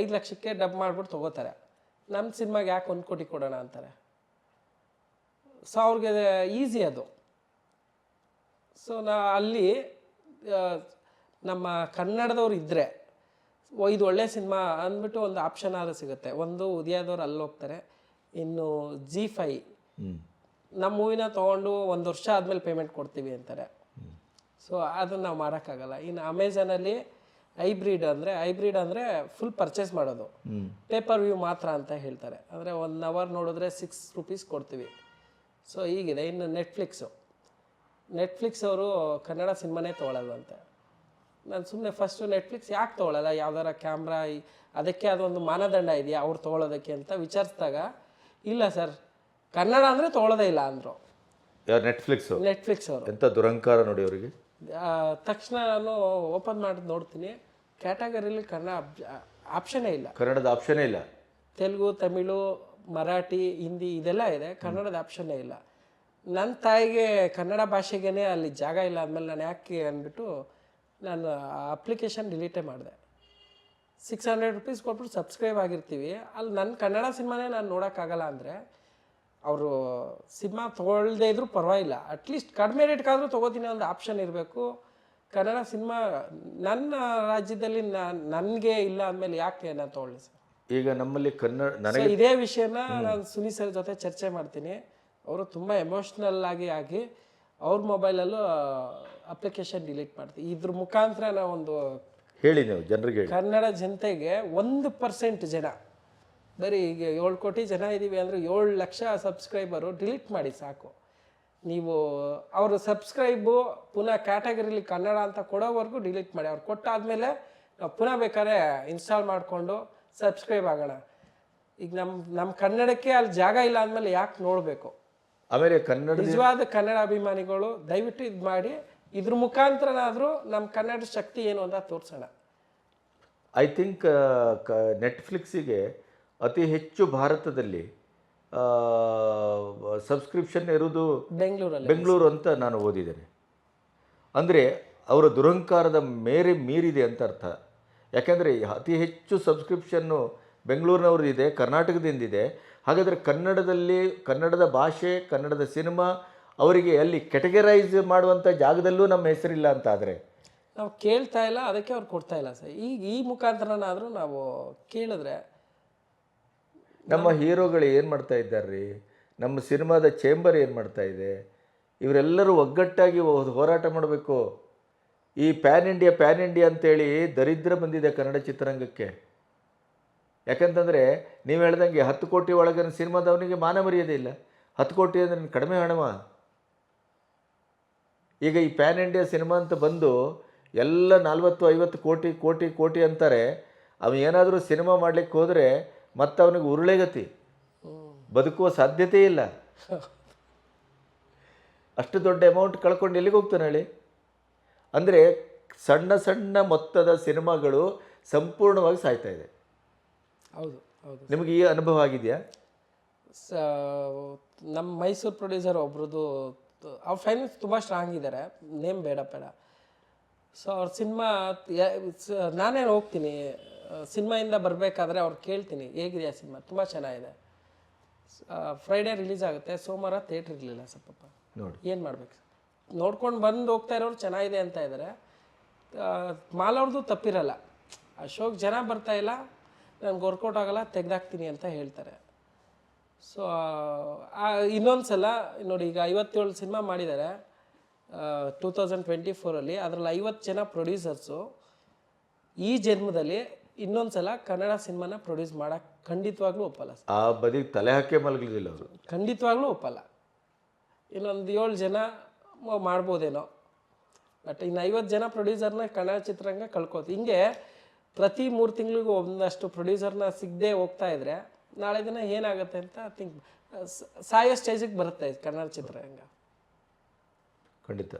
ಐದು ಲಕ್ಷಕ್ಕೆ ಡಬ್ ಮಾಡಿಬಿಟ್ಟು ತೊಗೋತಾರೆ. ನಮ್ಮ ಸಿನಿಮಾಗೆ ಯಾಕೆ ಒಂದು ಕೋಟಿ ಕೊಡೋಣ ಅಂತಾರೆ? ಸೊ ಅವ್ರಿಗೆ ಈಸಿ ಅದು. ಸೊ ನಾ ಅಲ್ಲಿ ನಮ್ಮ ಕನ್ನಡದವ್ರು ಇದ್ದರೆ ಇದು ಒಳ್ಳೆ ಸಿನಿಮಾ ಅಂದ್ಬಿಟ್ಟು ಒಂದು ಆಪ್ಷನ್ ಆದರೂ ಸಿಗುತ್ತೆ. ಒಂದು ಉದಯದವ್ರು ಅಲ್ಲಿ ಹೋಗ್ತಾರೆ ಇನ್ನು ಜಿ ಫೈ ನಮ್ಮ ಮೂವಿನ ತೊಗೊಂಡು ಒಂದು ವರ್ಷ ಆದಮೇಲೆ ಪೇಮೆಂಟ್ ಕೊಡ್ತೀವಿ ಅಂತಾರೆ. ಸೊ ಅದನ್ನು ನಾವು ಮಾಡೋಕ್ಕಾಗಲ್ಲ. ಇನ್ನು ಅಮೆಝಾನಲ್ಲಿ ಹೈಬ್ರಿಡ್ ಅಂದರೆ ಹೈಬ್ರಿಡ್ ಅಂದರೆ ಫುಲ್ ಪರ್ಚೇಸ್ ಮಾಡೋದು. ಪೇಪರ್ ವ್ಯೂ ಮಾತ್ರ ಅಂತ ಹೇಳ್ತಾರೆ. ಅಂದರೆ ಒನ್ ಅವರ್ ನೋಡಿದ್ರೆ ಸಿಕ್ಸ್ ರುಪೀಸ್ ಕೊಡ್ತೀವಿ. ಸೊ ಹೀಗಿದೆ. ಇನ್ನು ನೆಟ್ಫ್ಲಿಕ್ಸು ನೆಟ್ಫ್ಲಿಕ್ಸ್ ಅವರು ಕನ್ನಡ ಸಿನಿಮಾನೇ ತೊಗೊಳಲ್ವಂತೆ ನಾನು ಸುಮ್ಮನೆ ಫಸ್ಟು ನೆಟ್ಫ್ಲಿಕ್ಸ್ ಯಾಕೆ ತೊಗೊಳಲ್ಲ? ಯಾವ್ದಾರ ಕ್ಯಾಮ್ರಾ ಅದಕ್ಕೆ ಅದೊಂದು ಮಾನದಂಡ ಇದೆಯಾ? ಅವ್ರು ತೊಗೊಳೋದಕ್ಕೆ ಅಂತ ವಿಚಾರಿಸಿದಾಗ ಇಲ್ಲ ಸರ್ ಕನ್ನಡ ಅಂದರೆ ತೊಗೊಳೋದೇ ಇಲ್ಲ ಅಂದರು. ನೆಟ್ಫ್ಲಿಕ್ಸ್ ನೆಟ್ಫ್ಲಿಕ್ಸು ನೆಟ್ಫ್ಲಿಕ್ಸ್ ಅವರು. ಎಂಥ ದುರಂಕಾರ ನೋಡಿ ಅವರಿಗೆ? ತಕ್ಷಣ ನಾನು ಓಪನ್ ಮಾಡಿ ನೋಡ್ತೀನಿ. ಕ್ಯಾಟಗರಿಲಿ ಕನ್ನಡ ಆಪ್ಷನೇ ಇಲ್ಲ. ಕನ್ನಡದ ಆಪ್ಷನೇ ಇಲ್ಲ. ತೆಲುಗು ತಮಿಳು ಮರಾಠಿ ಹಿಂದಿ ಇದೆಲ್ಲ ಇದೆ. ಕನ್ನಡದ ಆಪ್ಷನ್ನೇ ಇಲ್ಲ. ನನ್ನ ತಾಯಿಗೆ ಕನ್ನಡ ಭಾಷೆಗೇ ಅಲ್ಲಿ ಜಾಗ ಇಲ್ಲ ಅಂದಮೇಲೆ ನಾನು ಯಾಕೆ ಅಂದ್ಬಿಟ್ಟು ನಾನು ಅಪ್ಲಿಕೇಶನ್ ಡಿಲೀಟೇ ಮಾಡಿದೆ. ಸಿಕ್ಸ್ ಹಂಡ್ರೆಡ್ ರುಪೀಸ್ ಕೊಟ್ಬಿಟ್ಟು ಸಬ್ಸ್ಕ್ರೈಬ್ ಆಗಿರ್ತೀವಿ. ಅಲ್ಲಿ ನನ್ನ ಕನ್ನಡ ಸಿನಿಮಾನೇ ನಾನು ನೋಡೋಕ್ಕಾಗಲ್ಲ ಅಂದರೆ ಅವರು ಸಿನಿಮಾ ತೊಗೊಳ್ದೇ ಇದ್ರು ಪರವಾಗಿಲ್ಲ. ಅಟ್ಲೀಸ್ಟ್ ಕಡಿಮೆ ರೇಟ್ಗಾದರೂ ತೊಗೋತೀನಿ ಒಂದು ಆಪ್ಷನ್ ಇರಬೇಕು. ಕನ್ನಡ ಸಿನಿಮಾ ನನ್ನ ರಾಜ್ಯದಲ್ಲಿ ನನಗೆ ಇಲ್ಲ ಅಂದಮೇಲೆ ಯಾಕೆ ನಾನು ತೊಗೊಳ್ಳಿ ಸರ್? ಈಗ ನಮ್ಮಲ್ಲಿ ಕನ್ನಡ ನನಗೆ ಇದೇ ವಿಷಯನ ನಾನು ಸುನಿ ಸರ್ ಜೊತೆ ಚರ್ಚೆ ಮಾಡ್ತೀನಿ. ಅವರು ತುಂಬ ಎಮೋಷ್ನಲ್ ಆಗಿ ಆಗಿ ಅವ್ರ ಮೊಬೈಲಲ್ಲೂ ಅಪ್ಲಿಕೇಶನ್ ಡಿಲೀಟ್ ಮಾಡ್ತೀವಿ ಇದ್ರ ಮುಖಾಂತರ ನಾವೊಂದು ಹೇಳಿ ನೀವು ಜನರಿಗೆ ಕನ್ನಡ ಜನತೆಗೆ ಒಂದು ಪರ್ಸೆಂಟ್ ಜನ ಬರೀ ಈಗ ಏಳು ಕೋಟಿ ಜನ ಇದ್ದೀವಿ ಅಂದರೆ ಏಳು ಲಕ್ಷ ಸಬ್ಸ್ಕ್ರೈಬರು ಡಿಲೀಟ್ ಮಾಡಿ ಸಾಕು. ನೀವು ಅವರು ಸಬ್ಸ್ಕ್ರೈಬು ಪುನಃ ಕ್ಯಾಟಗರಿಲಿ ಕನ್ನಡ ಅಂತ ಕೊಡೋವರೆಗೂ ಡಿಲೀಟ್ ಮಾಡಿ. ಅವ್ರು ಕೊಟ್ಟಾದಮೇಲೆ ನಾವು ಪುನಃ ಬೇಕಾದ್ರೆ ಇನ್ಸ್ಟಾಲ್ ಮಾಡಿಕೊಂಡು ಸಬ್ಸ್ಕ್ರೈಬ್ ಆಗೋಣ. ಈಗ ನಮ್ಮ ನಮ್ಮ ಕನ್ನಡಕ್ಕೆ ಅಲ್ಲಿ ಜಾಗ ಇಲ್ಲ ಅಂದಮೇಲೆ ಯಾಕೆ ನೋಡಬೇಕು? ಆಮೇಲೆ ಕನ್ನಡ ನಿಜವಾದ ಕನ್ನಡ ಅಭಿಮಾನಿಗಳು ದಯವಿಟ್ಟು ಇದು ಮಾಡಿ. ಇದ್ರ ಮುಖಾಂತರನಾದರೂ ನಮ್ಮ ಕನ್ನಡ ಶಕ್ತಿ ಏನು ಅಂತ ತೋರಿಸೋಣ. ಐ ಥಿಂಕ್ ನೆಟ್ಫ್ಲಿಕ್ಸಿಗೆ ಅತಿ ಹೆಚ್ಚು ಭಾರತದಲ್ಲಿ ಸಬ್ಸ್ಕ್ರಿಪ್ಷನ್ ಇರೋದು ಬೆಂಗಳೂರಲ್ಲಿ. ಬೆಂಗಳೂರು ಅಂತ ನಾನು ಓದಿದ್ದೇನೆ. ಅಂದರೆ ಅವರ ದುರಂಕಾರದ ಮೇರೆ ಮೀರಿದೆ ಅಂತ ಅರ್ಥ. ಯಾಕೆಂದರೆ ಅತಿ ಹೆಚ್ಚು ಸಬ್ಸ್ಕ್ರಿಪ್ಷನ್ನು ಬೆಂಗಳೂರಿನವ್ರದ್ದಿದೆ ಕರ್ನಾಟಕದಿಂದಿದೆ ಕರ್ನಾಟಕದಿಂದ ಇದೆ. ಹಾಗಾದರೆ ಕನ್ನಡದಲ್ಲಿ ಕನ್ನಡದ ಭಾಷೆ ಕನ್ನಡದ ಸಿನಿಮಾ ಅವರಿಗೆ ಅಲ್ಲಿ ಕೆಟಗರೈಸ್ ಮಾಡುವಂಥ ಜಾಗದಲ್ಲೂ ನಮ್ಮ ಹೆಸರಿಲ್ಲ ಅಂತ ಆದರೆ ನಾವು ಕೇಳ್ತಾ ಇಲ್ಲ ಅದಕ್ಕೆ ಅವ್ರು ಕೊಡ್ತಾ ಇಲ್ಲ ಸರ್. ಈಗ ಈ ಮುಖಾಂತರನಾದರೂ ನಾವು ಕೇಳಿದ್ರೆ ನಮ್ಮ ಹೀರೋಗಳು ಏನು ಮಾಡ್ತಾ ಇದ್ದಾರೆ ನಮ್ಮ ಸಿನಿಮಾದ ಚೇಂಬರ್ ಏನು ಮಾಡ್ತಾ ಇದೆ? ಇವರೆಲ್ಲರೂ ಒಗ್ಗಟ್ಟಾಗಿ ಹೋರಾಟ ಮಾಡಬೇಕು. ಈ ಪ್ಯಾನ್ ಇಂಡಿಯಾ ಪ್ಯಾನ್ ಇಂಡಿಯಾ ಅಂತೇಳಿ ದರಿದ್ರ ಬಂದಿದೆ ಕನ್ನಡ ಚಿತ್ರರಂಗಕ್ಕೆ. ಯಾಕಂತಂದರೆ ನೀವು ಹೇಳ್ದಂಗೆ ಹತ್ತು ಕೋಟಿ ಒಳಗಿನ ಸಿನಿಮಾದವನಿಗೆ ಮಾನ ಮರ್ಯಾದೆ ಇಲ್ಲ. ಹತ್ತು ಕೋಟಿ ಅಂದರೆ ಕಡಿಮೆ ಹಣವ. ಈಗ ಈ ಪ್ಯಾನ್ ಇಂಡಿಯಾ ಸಿನಿಮಾ ಅಂತ ಬಂದು ಎಲ್ಲ ನಲ್ವತ್ತು, ಐವತ್ತು ಕೋಟಿ ಕೋಟಿ ಕೋಟಿ ಅಂತಾರೆ. ಅವನು ಏನಾದರೂ ಸಿನಿಮಾ ಮಾಡಲಿಕ್ಕೆ ಹೋದರೆ ಮತ್ತೆ ಅವನಿಗೆ ಉರುಳೆಗತಿ ಬದುಕುವ ಸಾಧ್ಯತೆ ಇಲ್ಲ. ಅಷ್ಟು ದೊಡ್ಡ ಅಮೌಂಟ್ ಕಳ್ಕೊಂಡು ಎಲ್ಲಿಗೆ ಹೋಗ್ತಾನೆ ಹೇಳಿ? ಅಂದರೆ ಸಣ್ಣ ಸಣ್ಣ ಮೊತ್ತದ ಸಿನಿಮಾಗಳು ಸಂಪೂರ್ಣವಾಗಿ ಸಾಯ್ತಾ ಇದೆ. ಹೌದು ಹೌದು. ನಿಮಗೆ ಈ ಅನುಭವ ಆಗಿದೆಯಾ? ಸ ನಮ್ಮ ಮೈಸೂರು ಪ್ರೊಡ್ಯೂಸರ್ ಒಬ್ರದ್ದು ಅವ್ರ ಫೈನಾನ್ಸ್ ತುಂಬ ಸ್ಟ್ರಾಂಗ್ ಇದ್ದಾರೆ ನೇಮ್ ಬೇಡ ಬೇಡ. ಸೊ ಅವ್ರ ಸಿನಿಮಾ ನಾನೇ ಹೋಗ್ತೀನಿ? ಸಿನಿಮಾಯಿಂದ ಬರಬೇಕಾದ್ರೆ ಅವ್ರು ಕೇಳ್ತೀನಿ ಹೇಗಿದೆ ಸಿನಿಮಾ? ತುಂಬ ಚೆನ್ನಾಗಿದೆ. ಫ್ರೈಡೇ ರಿಲೀಸ್ ಆಗುತ್ತೆ ಸೋಮವಾರ ಥಿಯೇಟ್ರ್ ಇರಲಿಲ್ಲ ಸ್ವಲ್ಪ ನೋಡಿ. ಏನು ಮಾಡ್ಬೇಕು ನೋಡ್ಕೊಂಡು ಬಂದು ಹೋಗ್ತಾ ಇರೋರು ಚೆನ್ನಾಗಿದೆ ಅಂತ ಇದ್ದಾರೆ ಮಾಲವ್ರದ್ದು ತಪ್ಪಿರಲ್ಲ. ಅಶೋಕ್ ಜನ ಬರ್ತಾ ಇಲ್ಲ ನನಗೆ ವರ್ಕೌಟ್ ಆಗಲ್ಲ ತೆಗ್ದಾಕ್ತೀನಿ ಅಂತ ಹೇಳ್ತಾರೆ. ಸೊ ಇನ್ನೊಂದು ಸಲ ನೋಡಿ ಈಗ ಐವತ್ತೇಳು ಸಿನಿಮಾ ಮಾಡಿದ್ದಾರೆ ಟೂ ತೌಸಂಡ್ ಟ್ವೆಂಟಿ ಫೋರಲ್ಲಿ ಅದರಲ್ಲಿ ಐವತ್ತು ಜನ ಪ್ರೊಡ್ಯೂಸರ್ಸು ಈ ಜನ್ಮದಲ್ಲಿ ಇನ್ನೊಂದು ಸಲ ಕನ್ನಡ ಸಿನಿಮಾನ ಪ್ರೊಡ್ಯೂಸ್ ಮಾಡೋಕ್ಕೆ ಖಂಡಿತವಾಗ್ಲೂ ಒಪ್ಪಲ್ಲ ಆ ಬದಿಗೆ ತಲೆ ಹಾಕಿ ಮಲಗಲಿಲ್ಲ ಅವರು. ಖಂಡಿತವಾಗ್ಲೂ ಒಪ್ಪಲ್ಲ. ಇನ್ನೊಂದು ಏಳು ಜನ ಮಾಡ್ಬೋದೇನೋ. ಬಟ್ ಇನ್ನು ಐವತ್ತು ಜನ ಪ್ರೊಡ್ಯೂಸರ್ನ ಕನ್ನಡ ಚಿತ್ರರಂಗ ಕಳ್ಕೋತು. ಹಿಂಗೆ ಪ್ರತಿ ಮೂರು ತಿಂಗಳಿಗೂ ಒಂದಷ್ಟು ಪ್ರೊಡ್ಯೂಸರ್ನ ಸಿಗದೆ ಹೋಗ್ತಾ ಇದ್ರೆ ನಾಳೆ ದಿನ ಏನಾಗುತ್ತೆ ಅಂತ ಥಿಂಕ್ ಸಾಯೋ ಸ್ಟೇಜಿಗೆ ಬರುತ್ತೆ ಕನ್ನಡ ಚಿತ್ರರಂಗ. ಖಂಡಿತ.